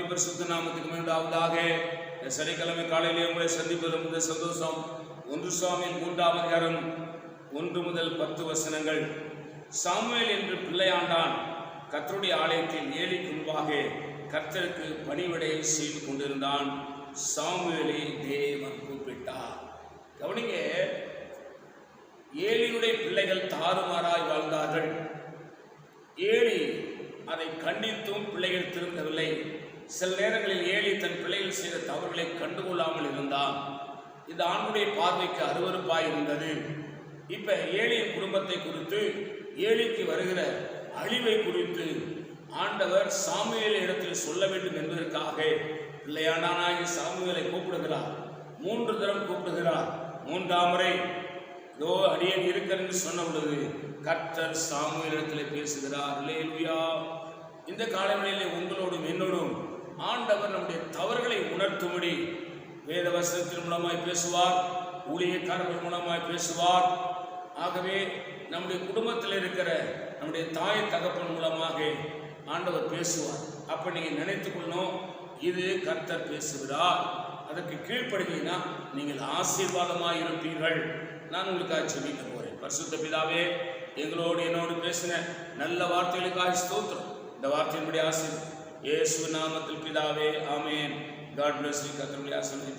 பரிசுத்த நாமத்துக்கு மீண்டாவதாக இந்த சனிக்கிழமை காலையிலே உங்களை சந்திப்பது முதல் சந்தோஷம். ஒன்று சுவாமி மூன்றாம் அதிகாரம் ஒன்று முதல் பத்து வசனங்கள். சாமுவேல் என்று பிள்ளையாண்டான். கர்த்தருடைய ஆலயத்தில் ஏழைக்கு முன்பாக கர்த்தருக்கு பணிவிடையை செய்து கொண்டிருந்தான். சாமுவேலை தேவன் கூப்பிட்டார். கவனிங்க ஏழியுடைய பிள்ளைகள் தாறுமாறாய் வாழ்ந்தார்கள். ஏழி அதை கண்டித்தும் பிள்ளைகள் திருந்தவில்லை சில நேரங்களில் ஏழை தன் பிள்ளைகள் செய்த தவறுகளை கண்டுகொள்ளாமல் இருந்தான். இது ஆண்களுடைய பார்வைக்கு அருவருப்பாய் இருந்தது. இப்ப ஏழையின் குடும்பத்தை குறித்து ஏழைக்கு வருகிற அழிவை குறித்து ஆண்டவர் சாமுவேல் இடத்தில் சொல்ல வேண்டும் என்பதற்காக பிள்ளையாண்டானாகி சாமுவேலை கூப்பிடுகிறார். மூன்று தரம் கூப்பிடுகிறார். மூன்றாம் முறை இதோ அடியேன் இருக்கிறேன் சொன்ன பொழுது கர்த்தர் சாமுவேலிடத்தில் பேசுகிறார். இந்த காலநிலையிலே உங்களோடும் என்னோடும் ஆண்டவர் நம்முடைய தவறுகளை உணர்த்தும்படி வேத வசனத்தின் மூலமாய் பேசுவார் ஊழியக்காரர்கள் மூலமாய் பேசுவார். ஆகவே நம்முடைய குடும்பத்தில் இருக்கிற நம்முடைய தாய் தகப்பன் மூலமாக ஆண்டவர் பேசுவார். அப்ப நீங்க நினைத்துக்கொள்ளணும் இது கர்த்தர் பேசுகிறார். அதற்கு கீழ்ப்படுகிறீங்கன்னா நீங்கள் ஆசீர்வாதமாக இருப்பீர்கள். நான் உங்களுக்காக சொல்லிட்டு போறேன். பரிசுத்த பிதாவே எங்களோடு என்னோடு பேசின நல்ல வார்த்தைகளுக்காக ஸ்தோத்திரம். இந்த வார்த்தையின்படி येसु नाम पिदावे आमेन गॉड ब्लेस यू का कृपया सुनने